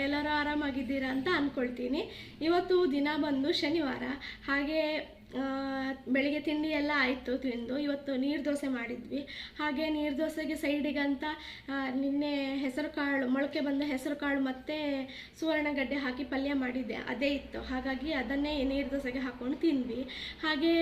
ಎಲ್ಲರೂ ಆರಾಮಾಗಿದ್ದೀರಾ ಅಂತ ಅಂದ್ಕೊಳ್ತೀನಿ ಇವತ್ತು ದಿನ ಬಂದು ಶನಿವಾರ. ಹಾಗೆ ಬೆಳಿಗ್ಗೆ ತಿಂಡಿ ಎಲ್ಲ ಆಯಿತು ತಿಂದು, ಇವತ್ತು ನೀರು ದೋಸೆ ಮಾಡಿದ್ವಿ. ಹಾಗೆ ನೀರು ದೋಸೆಗೆ ಸೈಡಿಗಂತ ನಿನ್ನೆ ಹೆಸರು ಕಾಳು, ಮೊಳಕೆ ಬಂದ ಹೆಸರು ಕಾಳು ಮತ್ತು ಸುವರ್ಣಗಡ್ಡೆ ಹಾಕಿ ಪಲ್ಯ ಮಾಡಿದ್ದೆ. ಅದೇ ಇತ್ತು. ಹಾಗಾಗಿ ಅದನ್ನೇ ನೀರು ದೋಸೆಗೆ ಹಾಕ್ಕೊಂಡು ತಿಂದ್ವಿ. ಹಾಗೆ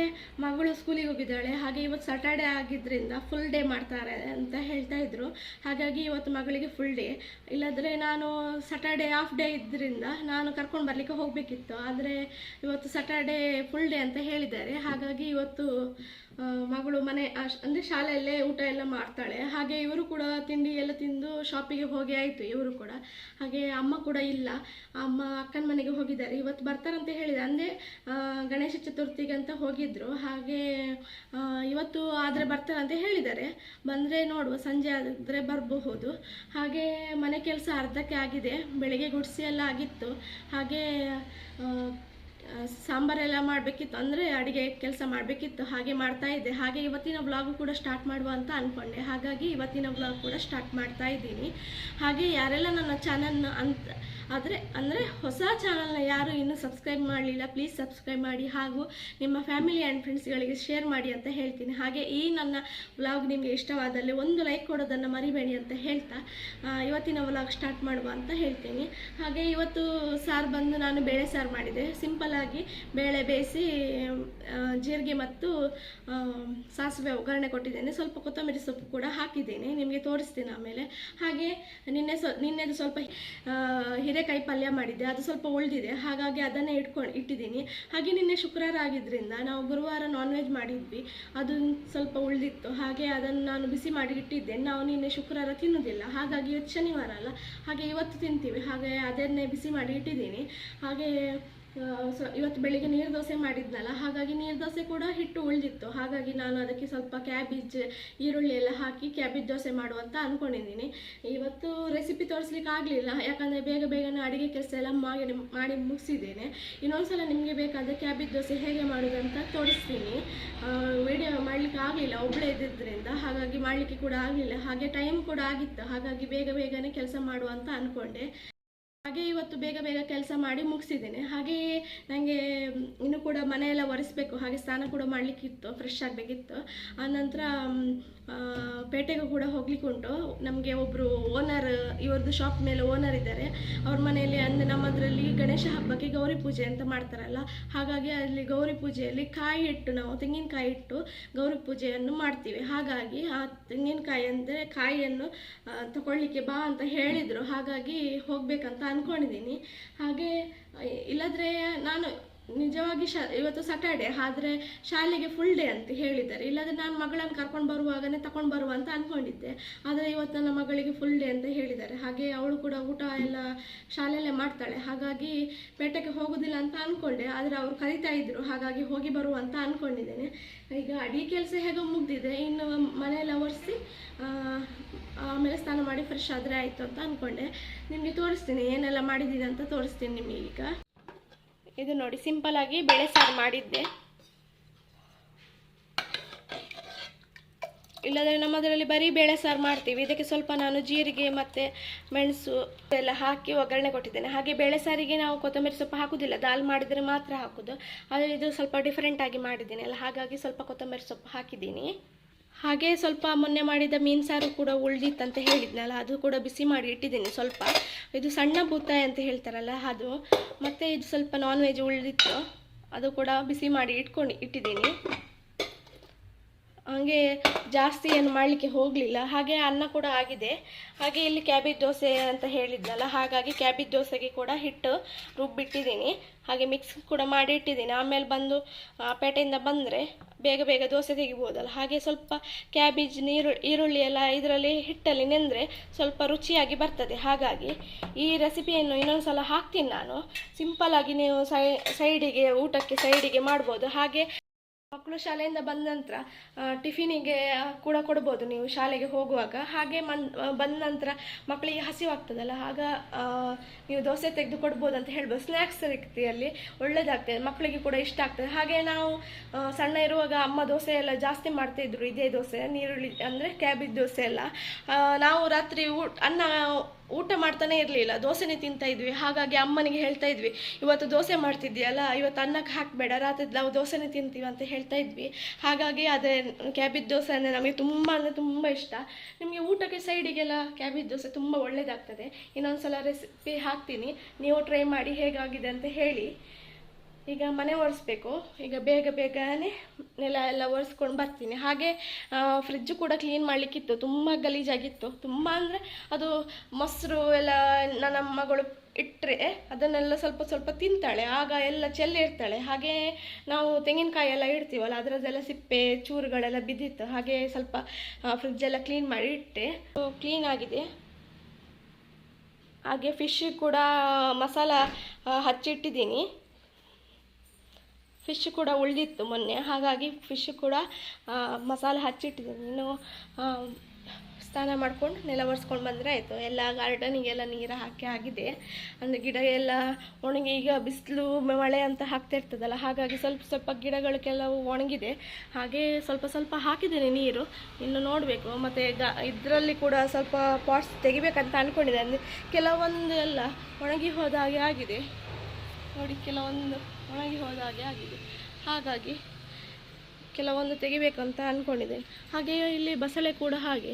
ಮಗಳು ಸ್ಕೂಲಿಗೆ ಹೋಗಿದ್ದಾಳೆ. ಹಾಗೆ ಇವತ್ತು ಸ್ಯಾಟರ್ಡೆ ಆಗಿದ್ದರಿಂದ ಫುಲ್ ಡೇ ಮಾಡ್ತಾರೆ ಅಂತ ಹೇಳ್ತಾ ಇದ್ರು. ಹಾಗಾಗಿ ಇವತ್ತು ಮಗಳಿಗೆ ಫುಲ್ ಡೇ ಇಲ್ಲಾಂದರೆ ನಾನು ಸ್ಯಾಟರ್ಡೆ ಆಫ್ ಡೇ ಇದ್ದರಿಂದ ನಾನು ಕರ್ಕೊಂಡು ಬರಲಿಕ್ಕೆ ಹೋಗಬೇಕಿತ್ತು. ಆದರೆ ಇವತ್ತು ಸ್ಯಾಟರ್ಡೆ ಫುಲ್ ಡೇ ಅಂತ ಹೇಳಿದ್ದಾರೆ. ಹಾಗಾಗಿ ಇವತ್ತು ಮಗಳು ಮನೆ ಅಂದರೆ ಶಾಲೆಯಲ್ಲೇ ಊಟ ಎಲ್ಲ ಮಾಡ್ತಾಳೆ. ಹಾಗೆ ಇವರು ಕೂಡ ತಿಂಡಿ ಎಲ್ಲ ತಿಂದು ಶಾಪಿಗೆ ಹೋಗಿ ಆಯಿತು ಇವರು ಕೂಡ. ಹಾಗೆ ಅಮ್ಮ ಕೂಡ ಇಲ್ಲ. ಅಮ್ಮ ಅಕ್ಕನ ಮನೆಗೆ ಹೋಗಿದ್ದಾರೆ. ಇವತ್ತು ಬರ್ತಾರಂತ ಹೇಳಿದೆ. ಅಂದರೆ ಗಣೇಶ ಚತುರ್ಥಿಗೆ ಅಂತ ಹೋಗಿದ್ದರು ಹಾಗೆ ಇವತ್ತು ಆದರೆ ಬರ್ತಾರಂತ ಹೇಳಿದ್ದಾರೆ. ಬಂದರೆ ನೋಡುವ. ಸಂಜೆ ಆದರೆ ಬರಬಹುದು. ಹಾಗೆ ಮನೆ ಕೆಲಸ ಅರ್ಧಕ್ಕೆ ಆಗಿದೆ. ಬೆಳಿಗ್ಗೆ ಗುಡಿಸಿ ಎಲ್ಲ ಆಗಿತ್ತು. ಹಾಗೆ ಸಾಂಬಾರೆಲ್ಲ ಮಾಡಬೇಕಿತ್ತು. ಅಂದರೆ ಅಡುಗೆ ಕೆಲಸ ಮಾಡಬೇಕಿತ್ತು. ಹಾಗೆ ಮಾಡ್ತಾ ಇದ್ದೆ. ಹಾಗೆ ಇವತ್ತಿನ ವ್ಲಾಗು ಕೂಡ ಸ್ಟಾರ್ಟ್ ಮಾಡುವ ಅಂತ ಅಂದ್ಕೊಂಡೆ ಹಾಗಾಗಿ ಇವತ್ತಿನ ವ್ಲಾಗ್ ಕೂಡ ಸ್ಟಾರ್ಟ್ ಮಾಡ್ತಾ ಇದ್ದೀನಿ. ಹಾಗೆ ಯಾರೆಲ್ಲ ನನ್ನ ಚಾನಲ್ನ ಅಂತ ಆದರೆ ಅಂದರೆ ಹೊಸ ಚಾನಲ್ನ ಯಾರು ಇನ್ನೂ ಸಬ್ಸ್ಕ್ರೈಬ್ ಮಾಡಲಿಲ್ಲ ಪ್ಲೀಸ್ ಸಬ್ಸ್ಕ್ರೈಬ್ ಮಾಡಿ ಹಾಗೂ ನಿಮ್ಮ ಫ್ಯಾಮಿಲಿ ಆ್ಯಂಡ್ ಫ್ರೆಂಡ್ಸ್ಗಳಿಗೆ ಶೇರ್ ಮಾಡಿ ಅಂತ ಹೇಳ್ತೀನಿ. ಹಾಗೆ ಈ ನನ್ನ ವ್ಲಾಗ್ ನಿಮಗೆ ಇಷ್ಟವಾದಲ್ಲಿ ಒಂದು ಲೈಕ್ ಕೊಡೋದನ್ನು ಮರಿಬೇಡಿ ಅಂತ ಹೇಳ್ತಾ ಇವತ್ತಿನ ವ್ಲಾಗ್ ಸ್ಟಾರ್ಟ್ ಮಾಡುವ ಅಂತ ಹೇಳ್ತೀನಿ. ಹಾಗೆ ಇವತ್ತು ಸಾರು ಬಂದು ನಾನು ಬೇಳೆ ಸಾರು ಮಾಡಿದೆ. ಸಿಂಪಲ್ಲಾಗಿ ಬೇಳೆ ಬೇಯಿಸಿ ಜೀರಿಗೆ ಮತ್ತು ಸಾಸಿವೆ ಒಗ್ಗರಣೆ ಕೊಟ್ಟಿದ್ದೇನೆ. ಸ್ವಲ್ಪ ಕೊತ್ತಂಬರಿ ಸೊಪ್ಪು ಕೂಡ ಹಾಕಿದ್ದೇನೆ. ನಿಮಗೆ ತೋರಿಸ್ತೀನಿ ಆಮೇಲೆ. ಹಾಗೆ ನಿನ್ನೆ ಸ್ವ ನಿನ್ನೆದು ಸ್ವಲ್ಪ ಆ, ಹೀರೆಕಾಯಿ ಪಲ್ಯ ಮಾಡಿದ್ದೆ, ಅದು ಸ್ವಲ್ಪ ಉಳಿದಿದೆ, ಹಾಗಾಗಿ ಅದನ್ನೇ ಇಟ್ಕೊಂಡು ಇಟ್ಟಿದ್ದೀನಿ. ಹಾಗೆ ನಿನ್ನೆ ಶುಕ್ರವಾರ ಆಗಿದ್ದರಿಂದ ನಾವು ಗುರುವಾರ ನಾನ್ ವೆಜ್ ಮಾಡಿದ್ವಿ, ಅದು ಸ್ವಲ್ಪ ಉಳಿದಿತ್ತು, ಹಾಗೆ ಅದನ್ನು ನಾನು ಬಿಸಿ ಮಾಡಿ ಇಟ್ಟಿದ್ದೆ ನಾವು ನಿನ್ನೆ ಶುಕ್ರವಾರ ತಿನ್ನೋದಿಲ್ಲ, ಹಾಗಾಗಿ ಇವತ್ತು ಶನಿವಾರ ಅಲ್ಲ, ಹಾಗೆ ಇವತ್ತು ತಿಂತೀವಿ, ಹಾಗೆ ಅದನ್ನೇ ಬಿಸಿ ಮಾಡಿ ಇಟ್ಟಿದ್ದೀನಿ, ಹಾಗೆ ಸ- ಇವತ್ತು ಬೆಳಿಗ್ಗೆ ನೀರು ದೋಸೆ ಮಾಡಿದ್ನಲ್ಲ, ಹಾಗಾಗಿ ನೀರು ದೋಸೆ ಕೂಡ ಹಿಟ್ಟು ಉಳಿದಿತ್ತು. ಹಾಗಾಗಿ ನಾನು ಅದಕ್ಕೆ ಸ್ವಲ್ಪ ಕ್ಯಾಬೇಜ್, ಈರುಳ್ಳಿ ಎಲ್ಲ ಹಾಕಿ ಕ್ಯಾಬೇಜ್ ದೋಸೆ ಮಾಡುವಂತ ಅಂದ್ಕೊಂಡಿದ್ದೀನಿ ಇವತ್ತು ರೆಸಿಪಿ ತೋರಿಸ್ಲಿಕ್ಕೆ ಆಗಲಿಲ್ಲ, ಯಾಕಂದರೆ ಬೇಗ ಬೇಗನೆ ಅಡುಗೆ ಕೆಲಸ ಎಲ್ಲ ಮಾಡಿ ಮಾಡಿ ಮುಗಿಸಿದ್ದೇನೆ. ಇನ್ನೊಂದ್ಸಲ ನಿಮಗೆ ಬೇಕಾದರೆ ಕ್ಯಾಬೇಜ್ ದೋಸೆ ಹೇಗೆ ಮಾಡೋದಂತ ತೋರಿಸ್ತೀನಿ. ವಿಡಿಯೋ ಮಾಡಲಿಕ್ಕೆ ಆಗಲಿಲ್ಲ ಒಬ್ಬಳೇ ಇದ್ದಿದ್ದರಿಂದ ಹಾಗಾಗಿ ಮಾಡಲಿಕ್ಕೆ ಕೂಡ ಆಗಲಿಲ್ಲ. ಹಾಗೆ ಟೈಮ್ ಕೂಡ ಆಗಿತ್ತು, ಹಾಗಾಗಿ ಬೇಗ ಬೇಗನೆ ಕೆಲಸ ಮಾಡುವಂತ ಅಂದ್ಕೊಂಡೆ ಹಾಗೆ ಇವತ್ತು ಬೇಗ ಬೇಗ ಕೆಲಸ ಮಾಡಿ ಮುಗಿಸಿದ್ದೇನೆ. ಹಾಗೆಯೇ ನನಗೆ ಇನ್ನೂ ಕೂಡ ಮನೆಯೆಲ್ಲ ಒರೆಸ್ಬೇಕು. ಹಾಗೆ ಸ್ನಾನ ಕೂಡ ಮಾಡಲಿಕ್ಕಿತ್ತು ಫ್ರೆಶ್ ಆಗಬೇಕಿತ್ತು. ಆನಂತರ ಪೇಟೆಗೂ ಕೂಡ ಹೋಗ್ಲಿಕ್ಕೆ ಉಂಟು ನಮಗೆ ಒಬ್ಬರು ಓನರ್ ಇವ್ರದ್ದು ಶಾಪ್ ಮೇಲೆ ಓನರ್ ಇದ್ದಾರೆ. ಅವ್ರ ಮನೆಯಲ್ಲಿ ಅಂದರೆ ನಮ್ಮದರಲ್ಲಿ ಗಣೇಶ ಹಬ್ಬಕ್ಕೆ ಗೌರಿ ಪೂಜೆ ಅಂತ ಮಾಡ್ತಾರಲ್ಲ, ಹಾಗಾಗಿ ಅಲ್ಲಿ ಗೌರಿ ಪೂಜೆಯಲ್ಲಿ ಕಾಯಿ ಇಟ್ಟು ನಾವು ತೆಂಗಿನಕಾಯಿ ಇಟ್ಟು ಗೌರಿ ಪೂಜೆಯನ್ನು ಮಾಡ್ತೀವಿ. ಹಾಗಾಗಿ ಆ ತೆಂಗಿನಕಾಯಿ ಅಂದರೆ ಕಾಯಿಯನ್ನು ತಗೊಳ್ಳಿಕ್ಕೆ ಬಾ ಅಂತ ಹೇಳಿದರು. ಹಾಗಾಗಿ ಹೋಗ್ಬೇಕಂತ ಅಂದ್ಕೊಂಡಿದ್ದೀನಿ ಹಾಗೆ ಇಲ್ಲದ್ರೆ ನಾನು ನಿಜವಾಗಿ ಶ, ಇವತ್ತು ಸ್ಯಾಟರ್ಡೆ ಆದರೆ ಶಾಲೆಗೆ ಫುಲ್ ಡೇ ಅಂತ ಹೇಳಿದ್ದಾರೆ. ಇಲ್ಲಾಂದರೆ ನಾನು ಮಗಳನ್ನು ಕರ್ಕೊಂಡು ಬರುವಾಗನೇ ತಗೊಂಡು ಬರುವ ಅಂತ ಅಂದ್ಕೊಂಡಿದ್ದೆ ಆದರೆ ಇವತ್ತು ನನ್ನ ಮಗಳಿಗೆ ಫುಲ್ ಡೇ ಅಂತ ಹೇಳಿದ್ದಾರೆ. ಹಾಗೆ ಅವಳು ಕೂಡ ಊಟ ಎಲ್ಲ ಶಾಲೆಯಲ್ಲೇ ಮಾಡ್ತಾಳೆ. ಹಾಗಾಗಿ ಪೇಟೆಗೆ ಹೋಗೋದಿಲ್ಲ ಅಂತ ಅಂದ್ಕೊಂಡೆ ಆದರೆ ಅವರು ಕರಿತಾ ಇದ್ದರು ಹಾಗಾಗಿ ಹೋಗಿ ಬರುವ ಅಂತ ಅಂದ್ಕೊಂಡಿದ್ದೇನೆ ಈಗ ಅಡಿಗೆ ಕೆಲಸ ಹೇಗೋ ಮುಗ್ದಿದೆ. ಇನ್ನು ಮನೆಯೆಲ್ಲ ಒರೆಸಿ ಆಮೇಲೆ ಸ್ನಾನ ಮಾಡಿ ಫ್ರೆಶ್ ಆದರೆ ಆಯಿತು ಅಂತ ಅಂದ್ಕೊಂಡೆ ನಿಮಗೆ ತೋರಿಸ್ತೀನಿ. ಏನೆಲ್ಲ ಮಾಡಿದ್ದೀನಿ ಅಂತ ತೋರಿಸ್ತೀನಿ ನಿಮಗೆ ಈಗ. ಇದು ನೋಡಿ, ಸಿಂಪಲ್ ಆಗಿ ಬೇಳೆ ಸಾರು ಮಾಡಿದ್ದೆ. ಇಲ್ಲದ್ರೆ ನಮ್ಮದರಲ್ಲಿ ಬರೀ ಬೇಳೆ ಸಾರು ಮಾಡ್ತೀವಿ. ಇದಕ್ಕೆ ಸ್ವಲ್ಪ ನಾನು ಜೀರಿಗೆ ಮತ್ತು ಮೆಣಸು ಎಲ್ಲ ಹಾಕಿ ಒಗ್ಗರಣೆ ಕೊಟ್ಟಿದ್ದೇನೆ. ಹಾಗೆ ಬೇಳೆ ಸಾರಿಗೆ ನಾವು ಕೊತ್ತಂಬರಿ ಸೊಪ್ಪು ಹಾಕೋದಿಲ್ಲ, ದಾಲ್ ಮಾಡಿದರೆ ಮಾತ್ರ ಹಾಕೋದು. ಆದರೆ ಇದು ಸ್ವಲ್ಪ ಡಿಫ್ರೆಂಟಾಗಿ ಮಾಡಿದ್ದೀನಿ. ಅಲ್ಲ, ಹಾಗಾಗಿ ಸ್ವಲ್ಪ ಕೊತ್ತಂಬರಿ ಸೊಪ್ಪು ಹಾಕಿದ್ದೀನಿ. ಹಾಗೆ ಸ್ವಲ್ಪ ಮೊನ್ನೆ ಮಾಡಿದ ಮೀನು ಸಾರು ಕೂಡ ಉಳ್ದಿತ್ತಂತ ಹೇಳಿದ್ನಲ್ಲ, ಅದು ಕೂಡ ಬಿಸಿ ಮಾಡಿ ಇಟ್ಟಿದ್ದೀನಿ ಸ್ವಲ್ಪ. ಇದು ಸಣ್ಣ ಬೂತಾಯಿ ಅಂತ ಹೇಳ್ತಾರಲ್ಲ, ಅದು. ಮತ್ತು ಇದು ಸ್ವಲ್ಪ ನಾನ್ ವೆಜ್ ಉಳಿದಿತ್ತು, ಅದು ಕೂಡ ಬಿಸಿ ಮಾಡಿ ಇಟ್ಕೊಂಡು ಇಟ್ಟಿದ್ದೀನಿ. ಹಾಗೆ ಜಾಸ್ತಿ ಏನು ಮಾಡಲಿಕ್ಕೆ ಹೋಗಲಿಲ್ಲ. ಹಾಗೆ ಅನ್ನ ಕೂಡ ಆಗಿದೆ. ಹಾಗೆ ಇಲ್ಲಿ ಕ್ಯಾಬೇಜ್ ದೋಸೆ ಅಂತ ಹೇಳಿದ್ನಲ್ಲ, ಹಾಗಾಗಿ ಕ್ಯಾಬೇಜ್ ದೋಸೆಗೆ ಕೂಡ ಹಿಟ್ಟು ರುಬ್ಬಿಟ್ಟಿದ್ದೀನಿ. ಹಾಗೆ ಮಿಕ್ಸ್ ಕೂಡ ಮಾಡಿ ಇಟ್ಟಿದ್ದೀನಿ ಆಮೇಲೆ ಬಂದು ಪೇಟೆಯಿಂದ ಬಂದರೆ ಬೇಗ ಬೇಗ ದೋಸೆ ತೆಗಿಬೋದಲ್ಲ. ಹಾಗೆ ಸ್ವಲ್ಪ ಕ್ಯಾಬೇಜ್ ನೀರು, ಈರುಳ್ಳಿ ಎಲ್ಲ ಇದರಲ್ಲಿ ಹಿಟ್ಟಲ್ಲಿ ನೆಂದರೆ ಸ್ವಲ್ಪ ರುಚಿಯಾಗಿ ಬರ್ತದೆ. ಹಾಗಾಗಿ ಈ ರೆಸಿಪಿಯನ್ನು ಇನ್ನೊಂದು ಸಲ ಹಾಕ್ತೀನಿ ನಾನು. ಸಿಂಪಲ್ಲಾಗಿ ನೀವು ಸೈ ಸೈಡಿಗೆ ಊಟಕ್ಕೆ ಸೈಡಿಗೆ ಮಾಡ್ಬೋದು. ಹಾಗೆ ಮಕ್ಕಳು ಶಾಲೆಯಿಂದ ಬಂದ ನಂತರ ಟಿಫಿನಿಗೆ ಕೂಡ ಕೊಡ್ಬೋದು ನೀವು ಶಾಲೆಗೆ ಹೋಗುವಾಗ. ಹಾಗೆ ಮನ್ ಬಂದ ನಂತರ ಮಕ್ಕಳಿಗೆ ಹಸಿವಾಗ್ತದಲ್ಲ, ಆಗ ನೀವು ದೋಸೆ ತೆಗೆದು ಕೊಡ್ಬೋದು ಅಂತ ಹೇಳ್ಬೋದು. ಸ್ನ್ಯಾಕ್ಸ್ ರೀತಿಯಲ್ಲಿ ಒಳ್ಳೇದಾಗ್ತದೆ, ಮಕ್ಕಳಿಗೆ ಕೂಡ ಇಷ್ಟ ಆಗ್ತದೆ. ಹಾಗೆ ನಾವು ಸಣ್ಣ ಇರುವಾಗ ಅಮ್ಮ ದೋಸೆ ಎಲ್ಲ ಜಾಸ್ತಿ ಮಾಡ್ತಾಯಿದ್ರು ಇದೇ ದೋಸೆ, ನೀರುಳ್ಳಿ ಅಂದರೆ ಕ್ಯಾಬೇಜ್ ದೋಸೆ ಎಲ್ಲ. ನಾವು ರಾತ್ರಿ ಊಟ ಅನ್ನ ಊಟ ಮಾಡ್ತಾನೆ ಇರಲಿಲ್ಲ, ದೋಸೆನೇ ತಿಂತಾ ಇದ್ವಿ. ಹಾಗಾಗಿ ಅಮ್ಮನಿಗೆ ಹೇಳ್ತಾ ಇದ್ವಿ, ಇವತ್ತು ದೋಸೆ ಮಾಡ್ತಿದ್ಯಲ್ಲ ಇವತ್ತು ಅನ್ನಕ್ಕೆ ಹಾಕಬೇಡ, ರಾತ್ರಿ ನಾವು ದೋಸೆನೇ ತಿಂತೀವಿ ಅಂತ ಹೇಳ್ತಾ ಇದ್ವಿ. ಹಾಗಾಗಿ ಅದೇ ಕ್ಯಾಬೇಜ್ ದೋಸೆ ಅಂದರೆ ನಮಗೆ ತುಂಬ ಅಂದರೆ ತುಂಬ ಇಷ್ಟ. ನಿಮಗೆ ಊಟಕ್ಕೆ ಸೈಡಿಗೆಲ್ಲ ಕ್ಯಾಬೇಜ್ ದೋಸೆ ತುಂಬ ಒಳ್ಳೆಯದಾಗ್ತದೆ ಇನ್ನೊಂದು ಸಲ ರೆಸಿಪಿ ಹಾಕ್ತೀನಿ, ನೀವು ಟ್ರೈ ಮಾಡಿ ಹೇಗಾಗಿದೆ ಅಂತ ಹೇಳಿ. ಈಗ ಮನೆ ಒರೆಸ್ಬೇಕು. ಈಗ ಬೇಗ ಬೇಗನೆ ನೆಲ ಎಲ್ಲ ಒರೆಸ್ಕೊಂಡು ಬರ್ತೀನಿ. ಹಾಗೆ ಫ್ರಿಜ್ಜು ಕೂಡ ಕ್ಲೀನ್ ಮಾಡಲಿಕ್ಕಿತ್ತು. ತುಂಬ ಗಲೀಜಾಗಿತ್ತು. ತುಂಬ ಅಂದರೆ ಅದು ಮೊಸರು ಎಲ್ಲ ನನ್ನ ಮಗಳು ಇಟ್ಟರೆ ಅದನ್ನೆಲ್ಲ ಸ್ವಲ್ಪ ಸ್ವಲ್ಪ ತಿಂತಾಳೆ. ಆಗ ಎಲ್ಲ ಚೆಲ್ಲಿರ್ತಾಳೆ ಹಾಗೆ ನಾವು ತೆಂಗಿನಕಾಯಿ ಎಲ್ಲ ಇಡ್ತೀವಲ್ಲ, ಅದರದ್ದೆಲ್ಲ ಸಿಪ್ಪೆ, ಚೂರುಗಳೆಲ್ಲ ಬಿದ್ದಿತ್ತು. ಹಾಗೆ ಸ್ವಲ್ಪ ಫ್ರಿಜ್ಜೆಲ್ಲ ಕ್ಲೀನ್ ಮಾಡಿ ಇಟ್ಟೆ. ಕ್ಲೀನ್ ಆಗಿದೆ. ಹಾಗೆ ಫಿಶ್ ಕೂಡ, ಮಸಾಲ ಹಚ್ಚಿಟ್ಟಿದ್ದೀನಿ. ಫಿಶ್ ಕೂಡ ಉಳಿದಿತ್ತು ಮೊನ್ನೆ. ಹಾಗಾಗಿ ಫಿಶ್ ಕೂಡ ಮಸಾಲೆ ಹಚ್ಚಿಟ್ಟಿದ್ದೀನಿ. ಇನ್ನು ಸ್ನಾನ ಮಾಡ್ಕೊಂಡು ನೆಲ ಒರೆಸ್ಕೊಂಡು ಬಂದರೆ ಆಯಿತು. ಎಲ್ಲ ಗಾರ್ಡನಿಗೆಲ್ಲ ನೀರು ಹಾಕಿ ಆಗಿದೆ. ಅಂದರೆ ಗಿಡ ಎಲ್ಲ ಒಣಗಿ, ಈಗ ಬಿಸಿಲು ಮಳೆ ಅಂತ ಹಾಕ್ತಾ ಇರ್ತದಲ್ಲ, ಹಾಗಾಗಿ ಸ್ವಲ್ಪ ಸ್ವಲ್ಪ ಗಿಡಗಳು ಕೆಲವು ಒಣಗಿದೆ. ಹಾಗೆ ಸ್ವಲ್ಪ ಸ್ವಲ್ಪ ಹಾಕಿದ್ದೀನಿ ನೀರು. ಇನ್ನು ನೋಡಬೇಕು. ಮತ್ತು ಇದರಲ್ಲಿ ಕೂಡ ಸ್ವಲ್ಪ ಪಾಟ್ಸ್ ತೆಗಿಬೇಕಂತ ಅಂದ್ಕೊಂಡಿದ್ದೆ ಅಂದರೆ ಕೆಲವೊಂದು ಎಲ್ಲ ಒಣಗಿ ಹೋದ ಹಾಗೆ ಆಗಿದೆ. ನೋಡಿ, ಕೆಲವೊಂದು. ಒಣಗಿ ಹೋದ ಹಾಗೆ ಆಗಿದೆ. ಹಾಗಾಗಿ ಕೆಲವೊಂದು ತೆಗಿಬೇಕು ಅಂತ ಅಂದ್ಕೊಂಡಿದ್ದೇನೆ ಹಾಗೆಯೇ ಇಲ್ಲಿ ಬಸಳೆ ಕೂಡ ಹಾಗೆ.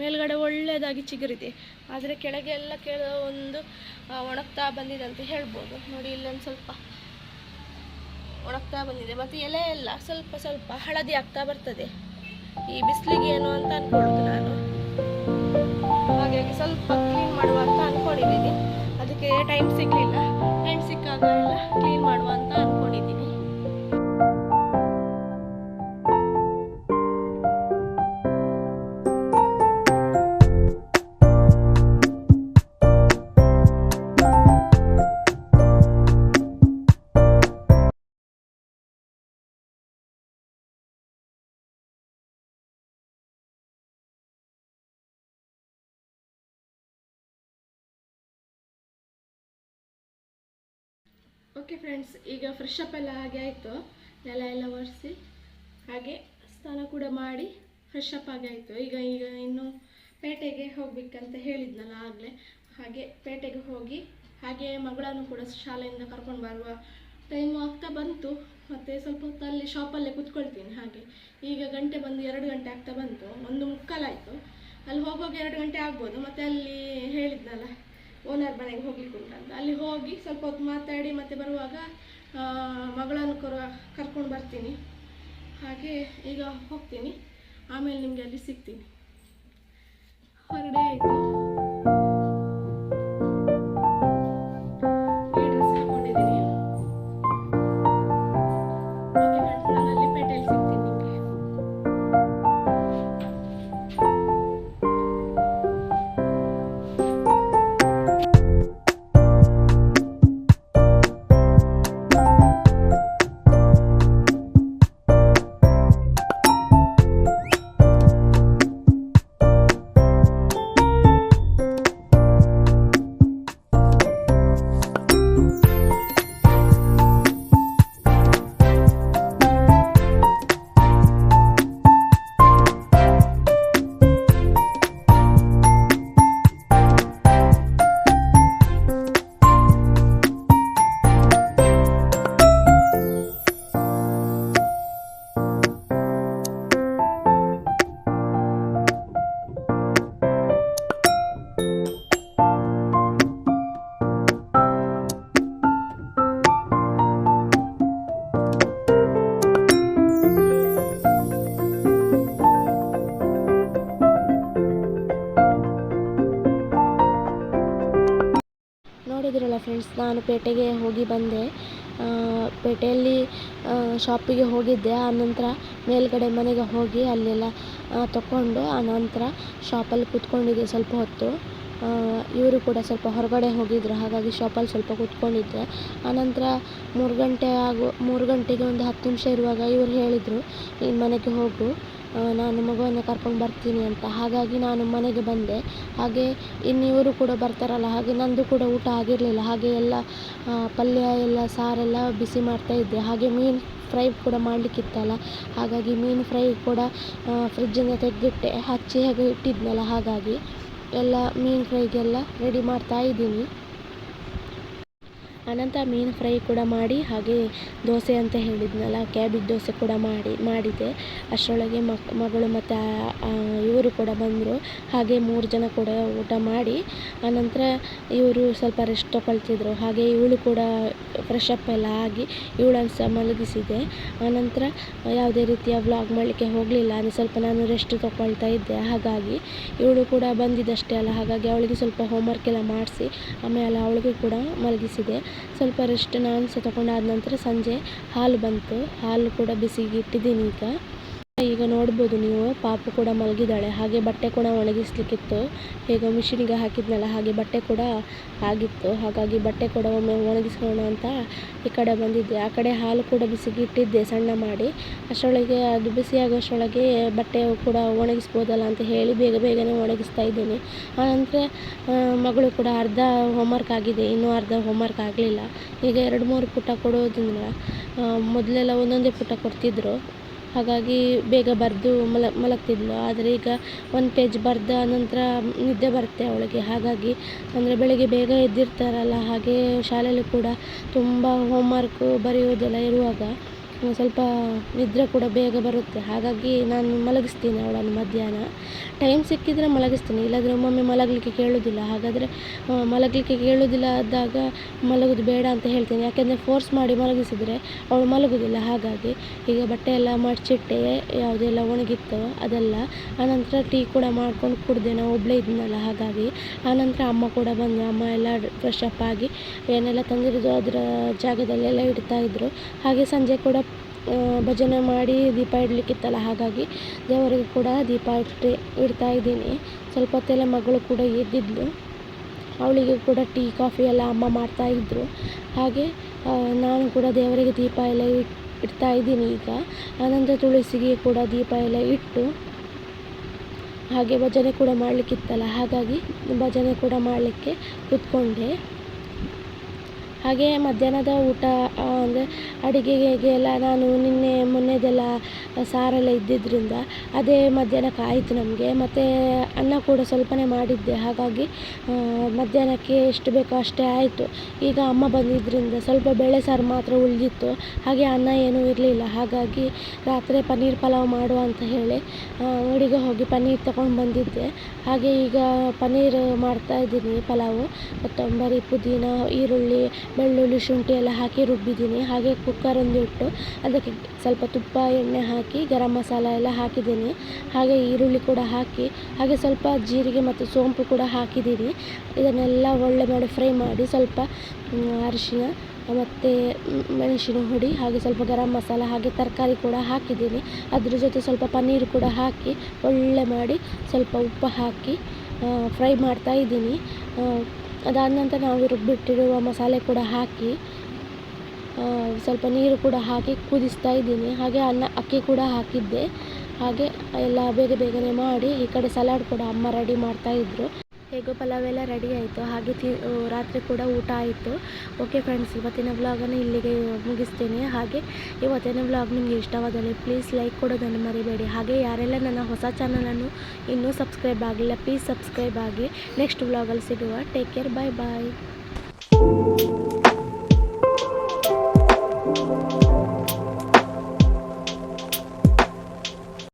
ಮೇಲ್ಗಡೆ ಒಳ್ಳೆಯದಾಗಿ ಚಿಗುರಿದೆ. ಆದರೆ ಕೆಳಗೆ ಎಲ್ಲ ಕೆಲವೊಂದು ಒಣಗ್ತಾ ಬಂದಿದೆ ಅಂತ ಹೇಳ್ಬೋದು. ನೋಡಿ, ಇಲ್ಲೊಂದು ಸ್ವಲ್ಪ ಒಣಗ್ತಾ ಬಂದಿದೆ. ಮತ್ತು ಎಲೆ ಎಲ್ಲ ಸ್ವಲ್ಪ ಸ್ವಲ್ಪ ಹಳದಿ ಆಗ್ತಾ ಬರ್ತದೆ. ಈ ಬಿಸಿಲಿಗೆ ಏನು ಅಂತ ಅನ್ಕೊಳ್ಳೋದು ನಾನು. ಹಾಗಾಗಿ ಸ್ವಲ್ಪ ಕ್ಲೀನ್ ಮಾಡುವ ಅಂತ ಅಂದ್ಕೊಂಡಿದ್ದೀನಿ ಅದಕ್ಕೆ ಟೈಮ್ ಸಿಗಲಿಲ್ಲ. ಟೈಮ್ ಸಿಕ್ಕಾಗ ಕ್ಲೀನ್ ಮಾಡುವ. ಓಕೆ ಫ್ರೆಂಡ್ಸ್ ಈಗ ಫ್ರೆಶ್ ಅಪ್ ಎಲ್ಲ ಹಾಗೆ ಆಯಿತು. ನೆಲ ಎಲ್ಲ ಒರೆಸಿ, ಹಾಗೆ ಸ್ನಾನ ಕೂಡ ಮಾಡಿ ಫ್ರೆಶ್ ಅಪ್ ಆಗಿ ಆಯಿತು. ಈಗ ಈಗ ಇನ್ನು ಪೇಟೆಗೆ ಹೋಗಬೇಕಂತ ಹೇಳಿದ್ನಲ್ಲ ಆಗಲೇ. ಹಾಗೆ ಪೇಟೆಗೆ ಹೋಗಿ, ಹಾಗೆ ಮಗಳನ್ನು ಕೂಡ ಶಾಲೆಯಿಂದ ಕರ್ಕೊಂಡು ಬರುವ ಟೈಮು ಆಗ್ತಾ ಬಂತು. ಮತ್ತು ಸ್ವಲ್ಪ ಹೊತ್ತು ಅಲ್ಲಿ ಶಾಪಲ್ಲೇ ಕೂತ್ಕೊಳ್ತೀನಿ ಹಾಗೆ. ಈಗ ಗಂಟೆ ಬಂದು ಎರಡು ಗಂಟೆ ಆಗ್ತಾ ಬಂತು. ಒಂದು ಮುಕ್ಕಾಲಾಯಿತು ಅಲ್ಲಿ ಹೋಗುವಾಗ ಎರಡು ಗಂಟೆ ಆಗ್ಬೋದು. ಮತ್ತು ಅಲ್ಲಿ ಹೇಳಿದ್ನಲ್ಲ ಓನರ್ ಮನೆಗೆ ಹೋಗ್ಲಿಕ್ಕೆ ಉಂಟಂತ ಅಲ್ಲಿ ಹೋಗಿ ಸ್ವಲ್ಪ ಹೊತ್ತು ಮಾತಾಡಿ ಮತ್ತೆ ಬರುವಾಗ ಮಗಳನ್ನು ಕರ ಕರ್ಕೊಂಡು ಬರ್ತೀನಿ. ಹಾಗೆ ಈಗ ಹೋಗ್ತೀನಿ. ಆಮೇಲೆ ನಿಮಗೆ ಅಲ್ಲಿ ಸಿಗ್ತೀನಿ. ಹೊರಡೆ ಆಯಿತು. ನಾನು ಪೇಟೆಗೆ ಹೋಗಿ ಬಂದೆ. ಪೇಟೆಯಲ್ಲಿ ಶಾಪಿಗೆ ಹೋಗಿದ್ದೆ. ಆನಂತರ ಮೇಲುಗಡೆ ಮನೆಗೆ ಹೋಗಿ ಅಲ್ಲೆಲ್ಲ ತಗೊಂಡು ಆನಂತರ ಶಾಪಲ್ಲಿ ಕೂತ್ಕೊಂಡಿದ್ದೆ ಸ್ವಲ್ಪ ಹೊತ್ತು. ಇವರು ಕೂಡ ಸ್ವಲ್ಪ ಹೊರಗಡೆ ಹೋಗಿದ್ದರು ಹಾಗಾಗಿ ಶಾಪಲ್ಲಿ ಸ್ವಲ್ಪ ಕೂತ್ಕೊಂಡಿದ್ದೆ. ಆನಂತರ ಮೂರು ಗಂಟೆ ಆಗೋ, ಮೂರು ಗಂಟೆಗೆ ಒಂದು ಹತ್ತು ನಿಮಿಷ ಇರುವಾಗ ಇವರು ಹೇಳಿದರು, ನೀನು ಮನೆಗೆ ಹೋಗು. ನಾನು ಮಗುವನ್ನು ಕರ್ಕೊಂಡು ಬರ್ತೀನಿ ಅಂತ. ಹಾಗಾಗಿ ನಾನು ಮನೆಗೆ ಬಂದೆ. ಹಾಗೆ ಇನ್ನು ಕೂಡ ಬರ್ತಾರಲ್ಲ, ಹಾಗೆ ನಂದು ಕೂಡ ಊಟ ಆಗಿರಲಿಲ್ಲ. ಹಾಗೆ ಎಲ್ಲ ಪಲ್ಯ ಎಲ್ಲ ಸಾರೆಲ್ಲ ಬಿಸಿ ಮಾಡ್ತಾ ಇದ್ದೆ. ಹಾಗೆ ಮೀನು ಫ್ರೈ ಕೂಡ ಮಾಡಲಿಕ್ಕಿತ್ತಲ್ಲ. ಹಾಗಾಗಿ ಮೀನು ಫ್ರೈ ಕೂಡ ಫ್ರಿಜ್ಜಿಂದ ತೆಗೆದಿಟ್ಟೆ, ಹಚ್ಚಿ ಹಾಗೆ ಇಟ್ಟಿದ್ನಲ್ಲ. ಹಾಗಾಗಿ ಎಲ್ಲ ಮೀನು ಫ್ರೈಗೆಲ್ಲ ರೆಡಿ ಮಾಡ್ತಾ ಇದ್ದೀನಿ. ಅನಂತರ ಮೀನು ಫ್ರೈ ಕೂಡ ಮಾಡಿ, ಹಾಗೆ ದೋಸೆ ಅಂತ ಹೇಳಿದ್ನಲ್ಲ ಕ್ಯಾಬೇಜ್ ದೋಸೆ ಕೂಡ ಮಾಡಿ, ಮಾಡಿದೆ. ಅಷ್ಟರೊಳಗೆ ಮಗಳು ಮತ್ತು ಇವರು ಕೂಡ ಬಂದರು. ಹಾಗೆ ಮೂರು ಜನ ಕೂಡ ಊಟ ಮಾಡಿ ಆನಂತರ ಇವರು ಸ್ವಲ್ಪ ರೆಸ್ಟ್ ತೊಗೊಳ್ತಿದ್ರು ಹಾಗೆ ಇವಳು ಕೂಡ ಫ್ರೆಶ್ ಅಪ್ ಎಲ್ಲ ಆಗಿ ಇವಳನ್ನು ಸಹ ಮಲಗಿಸಿದೆ. ಆನಂತರ ಯಾವುದೇ ರೀತಿಯ ವ್ಲಾಗ್ ಮಾಡಲಿಕ್ಕೆ ಹೋಗಲಿಲ್ಲ, ಅಂದರೆ ಸ್ವಲ್ಪ ನಾನು ರೆಸ್ಟ್ ತೊಗೊಳ್ತಾ ಇದ್ದೆ. ಹಾಗಾಗಿ ಇವಳು ಕೂಡ ಬಂದಿದ್ದಷ್ಟೇ ಅಲ್ಲ, ಹಾಗಾಗಿ ಅವಳಿಗೆ ಸ್ವಲ್ಪ ಹೋಮ್ವರ್ಕ್ ಎಲ್ಲ ಮಾಡಿಸಿ, ಆಮೇಲೆ ಅವಳಿಗೂ ಕೂಡ ಮಲಗಿಸಿದೆ. ಸ್ವಲ್ಪ ರೆಸ್ಟ್ ನಾನು ಸಹ ತಗೊಂಡಾದ ನಂತರ ಸಂಜೆ ಹಾಲು ಬಂತು. ಹಾಲು ಕೂಡ ಬಿಸಿಗೆ ಇಟ್ಟಿದ್ದೀನಿ ಈಗ. ಈಗ ನೋಡ್ಬೋದು ನೀವು, ಪಾಪು ಕೂಡ ಮಲಗಿದ್ದಾಳೆ. ಹಾಗೆ ಬಟ್ಟೆ ಕೂಡ ಒಣಗಿಸ್ಲಿಕ್ಕಿತ್ತು. ಈಗ ಮಿಷಿನಿಗೆ ಹಾಕಿದ್ನಲ್ಲ, ಹಾಗೆ ಬಟ್ಟೆ ಕೂಡ ಆಗಿತ್ತು. ಹಾಗಾಗಿ ಬಟ್ಟೆ ಕೂಡ ಒಮ್ಮೆ ಒಣಗಿಸ್ಕೊಳ್ಳೋಣ ಅಂತ ಈ ಕಡೆ ಬಂದಿದ್ದೆ. ಆ ಕಡೆ ಹಾಲು ಕೂಡ ಬಿಸಿಗೆ ಇಟ್ಟಿದ್ದೆ ಸಣ್ಣ ಮಾಡಿ. ಅಷ್ಟರೊಳಗೆ, ಅದು ಬಿಸಿ ಆಗೋಷ್ಟರೊಳಗೆ ಬಟ್ಟೆ ಕೂಡ ಒಣಗಿಸ್ಬೋದಲ್ಲ ಅಂತ ಹೇಳಿ ಬೇಗ ಬೇಗನೆ ಒಣಗಿಸ್ತಾ ಇದ್ದೀನಿ. ಆನಂತರ ಮಗಳು ಕೂಡ ಅರ್ಧ ಹೋಮ್ವರ್ಕ್ ಆಗಿದೆ. ಇನ್ನೂ ಅರ್ಧ ಹೋಮ್ವರ್ಕ್ ಆಗಲಿಲ್ಲ. ಈಗ ಎರಡು ಮೂರು ಪುಟ ಕೊಡೋದ್ರಿಂದ ಮೊದಲೆಲ್ಲ ಒಂದೊಂದೇ ಪುಟ ಕೊಡ್ತಿದ್ದರು ಹಾಗಾಗಿ ಬೇಗ ಬರೆದು ಮಲ, ಮಲಗ್ತಿದ್ಲು. ಆದರೆ ಈಗ ಒಂದು ಪೇಜ್ ಬರೆದ ನಂತರ ನಿದ್ದೆ ಬರುತ್ತೆ ಅವಳಿಗೆ. ಹಾಗಾಗಿ ಅಂದರೆ ಬೆಳಗ್ಗೆ ಬೇಗ ಎದ್ದಿರ್ತಾರಲ್ಲ, ಹಾಗೆ ಶಾಲೆಯಲ್ಲಿ ಕೂಡ ತುಂಬ ಹೋಮ್ವರ್ಕು ಬರೆಯೋದೆಲ್ಲ ಇರುವಾಗ ಸ್ವಲ್ಪ ನಿದ್ರೆ ಕೂಡ ಬೇಗ ಬರುತ್ತೆ. ಹಾಗಾಗಿ ನಾನು ಮಲಗಿಸ್ತೀನಿ ಅವಳನ್ನು ಮಧ್ಯಾಹ್ನ. ಟೈಮ್ ಸಿಕ್ಕಿದರೆ ಮಲಗಿಸ್ತೀನಿ, ಇಲ್ಲಾಂದರೆ ಒಮ್ಮೊಮ್ಮೆ ಮಲಗಲಿಕ್ಕೆ ಕೇಳೋದಿಲ್ಲ. ಹಾಗಾದರೆ ಮಲಗಲಿಕ್ಕೆ ಕೇಳೋದಿಲ್ಲ ಆದಾಗ ಮಲಗೋದು ಬೇಡ ಅಂತ ಹೇಳ್ತೀನಿ. ಯಾಕೆಂದರೆ ಫೋರ್ಸ್ ಮಾಡಿ ಮಲಗಿಸಿದರೆ ಅವಳು ಮಲಗೋದಿಲ್ಲ. ಹಾಗಾಗಿ ಈಗ ಬಟ್ಟೆ ಎಲ್ಲ ಮಡಚಿಟ್ಟೆ ಯಾವುದೆಲ್ಲ ಒಣಗಿತ್ತು ಅದೆಲ್ಲ, ಆನಂತರ ಟೀ ಕೂಡ ಮಾಡ್ಕೊಂಡು ಕುಡಿದೆ. ನಾವು ಒಬ್ಬಳೇ ಇದ್ನಲ್ಲ, ಹಾಗಾಗಿ ಆನಂತರ ಅಮ್ಮ ಕೂಡ ಬಂದು, ಅಮ್ಮ ಎಲ್ಲ ಫ್ರೆಶ್ ಅಪ್ ಆಗಿ, ಏನೆಲ್ಲ ತಂದಿರೋದು ಅದರ ಜಾಗದಲ್ಲೆಲ್ಲ ಇಡ್ತಾ ಇದ್ದರು ಹಾಗೆ ಸಂಜೆ ಕೂಡ ಭಜನೆ ಮಾಡಿ ದೀಪ ಇಡಲಿಕ್ಕಿತ್ತಲ್ಲ, ಹಾಗಾಗಿ ದೇವರಿಗೆ ಕೂಡ ದೀಪ ಇಟ್ಟು ಇಡ್ತಾ ಇದ್ದೀನಿ. ಸ್ವಲ್ಪ ಹೊತ್ತೆಲ್ಲ ಮಗಳು ಕೂಡ ಎದ್ದಿದ್ಲು. ಅವಳಿಗೆ ಕೂಡ ಟೀ, ಕಾಫಿ ಎಲ್ಲ ಅಮ್ಮ ಮಾಡ್ತಾ ಇದ್ದರು ಹಾಗೆ ನಾನು ಕೂಡ ದೇವರಿಗೆ ದೀಪ ಎಲ್ಲ ಇಡ್ತಾ ಇದ್ದೀನಿ ಈಗ. ಆನಂತರ ತುಳಸಿಗೆ ಕೂಡ ದೀಪ ಎಲ್ಲ ಇಟ್ಟು, ಹಾಗೆ ಭಜನೆ ಕೂಡ ಮಾಡಲಿಕ್ಕಿತ್ತಲ್ಲ, ಹಾಗಾಗಿ ಭಜನೆ ಕೂಡ ಮಾಡಲಿಕ್ಕೆ ಕೂತ್ಕೊಂಡೆ. ಹಾಗೆ ಮಧ್ಯಾಹ್ನದ ಊಟ ಅಂದರೆ ಅಡುಗೆಗೆ ಎಲ್ಲ ನಾನು ನಿನ್ನೆ ಮೊನ್ನೆದೆಲ್ಲ ಸಾರೆಲ್ಲ ಇದ್ದಿದ್ದರಿಂದ ಅದೇ ಮಧ್ಯಾಹ್ನಕ್ಕೆ ಆಯಿತು ನಮಗೆ. ಮತ್ತು ಅನ್ನ ಕೂಡ ಸ್ವಲ್ಪನೇ ಮಾಡಿದ್ದೆ. ಹಾಗಾಗಿ ಮಧ್ಯಾಹ್ನಕ್ಕೆ ಎಷ್ಟು ಬೇಕೋ ಅಷ್ಟೇ ಆಯಿತು. ಈಗ ಅಮ್ಮ ಬಂದಿದ್ದರಿಂದ ಸ್ವಲ್ಪ ಬೇಳೆ ಸಾರು ಮಾತ್ರ ಉಳಿದಿತ್ತು. ಹಾಗೆ ಅನ್ನ ಏನೂ ಇರಲಿಲ್ಲ. ಹಾಗಾಗಿ ರಾತ್ರಿ ಪನ್ನೀರ್ ಪಲಾವ್ ಮಾಡುವ ಅಂತ ಹೇಳಿ ಅಂಗಡಿಗೆ ಹೋಗಿ ಪನ್ನೀರ್ ತಗೊಂಡು ಬಂದಿದ್ದೆ. ಹಾಗೆ ಈಗ ಪನ್ನೀರ್ ಮಾಡ್ತಾ ಇದ್ದೀನಿ, ಪಲಾವು, ಕೊತ್ತಂಬರಿ, ಪುದೀನ, ಈರುಳ್ಳಿ ಬೆಳ್ಳುಳ್ಳಿ ಶುಂಠಿ ಎಲ್ಲ ಹಾಕಿ ರುಬ್ಬಿದ್ದೀನಿ. ಹಾಗೆ ಕುಕ್ಕರ್ ಇಟ್ಟು ಅದಕ್ಕೆ ಸ್ವಲ್ಪ ತುಪ್ಪ, ಎಣ್ಣೆ ಹಾಕಿ ಗರಂ ಮಸಾಲ ಎಲ್ಲ ಹಾಕಿದ್ದೀನಿ. ಹಾಗೆ ಈರುಳ್ಳಿ ಕೂಡ ಹಾಕಿ, ಹಾಗೆ ಸ್ವಲ್ಪ ಜೀರಿಗೆ ಮತ್ತು ಸೋಂಪು ಕೂಡ ಹಾಕಿದ್ದೀನಿ. ಇದನ್ನೆಲ್ಲ ಒಳ್ಳೆ ಮಾಡಿ ಫ್ರೈ ಮಾಡಿ ಸ್ವಲ್ಪ ಅರಿಶಿನ ಮತ್ತು ಮೆಣಸಿನ ಹುಡಿ ಹಾಗೆ ಸ್ವಲ್ಪ ಗರಂ ಮಸಾಲ ಹಾಗೆ ತರಕಾರಿ ಕೂಡ ಹಾಕಿದ್ದೀನಿ. ಅದ್ರ ಜೊತೆ ಸ್ವಲ್ಪ ಪನ್ನೀರ್ ಕೂಡ ಹಾಕಿ ಒಳ್ಳೆ ಮಾಡಿ ಸ್ವಲ್ಪ ಉಪ್ಪು ಹಾಕಿ ಫ್ರೈ ಮಾಡ್ತಾ ಇದ್ದೀನಿ. ಅದಾದ ನಂತರ ನಾವು ರುಬ್ಬಿಟ್ಟಿರುವ ಮಸಾಲೆ ಕೂಡ ಹಾಕಿ ಸ್ವಲ್ಪ ನೀರು ಕೂಡ ಹಾಕಿ ಕುದಿಸ್ತಾ ಇದ್ದೀನಿ. ಹಾಗೆ ಅನ್ನ, ಅಕ್ಕಿ ಕೂಡ ಹಾಕಿದ್ದೆ. ಹಾಗೆ ಎಲ್ಲ ಬೇಗ ಬೇಗನೆ ಮಾಡಿ ಈ ಕಡೆ ಸಲಾಡ್ ಕೂಡ ಅಮ್ಮ ರೆಡಿ ಮಾಡ್ತಾಯಿದ್ರು ಹೇಗೋ ಪಲಾವ್ ಎಲ್ಲ ರೆಡಿ ಆಯಿತು. ಹಾಗೆ ತಿ ರಾತ್ರಿ ಕೂಡ ಊಟ ಆಯಿತು. ಓಕೆ ಫ್ರೆಂಡ್ಸ್ ಇವತ್ತಿನ ವ್ಲಾಗನ್ನು ಇಲ್ಲಿಗೆ ಮುಗಿಸ್ತೀನಿ. ಹಾಗೆ ಇವತ್ತಿನ ವ್ಲಾಗ್ ನಿಮಗೆ ಇಷ್ಟವಾದಲ್ಲಿ ಪ್ಲೀಸ್ ಲೈಕ್ ಕೊಡೋದನ್ನು ಮರಿಬೇಡಿ. ಹಾಗೆ ಯಾರೆಲ್ಲ ನನ್ನ ಹೊಸ ಚಾನಲನ್ನು ಇನ್ನೂ ಸಬ್ಸ್ಕ್ರೈಬ್ ಆಗಿಲ್ಲ ಪ್ಲೀಸ್ ಸಬ್ಸ್ಕ್ರೈಬ್ ಆಗಿ. ನೆಕ್ಸ್ಟ್ ವ್ಲಾಗಲ್ಲಿ ಸಿಗುವ. ಟೇಕ್ ಕೇರ್ ಬಾಯ್ ಬಾಯ್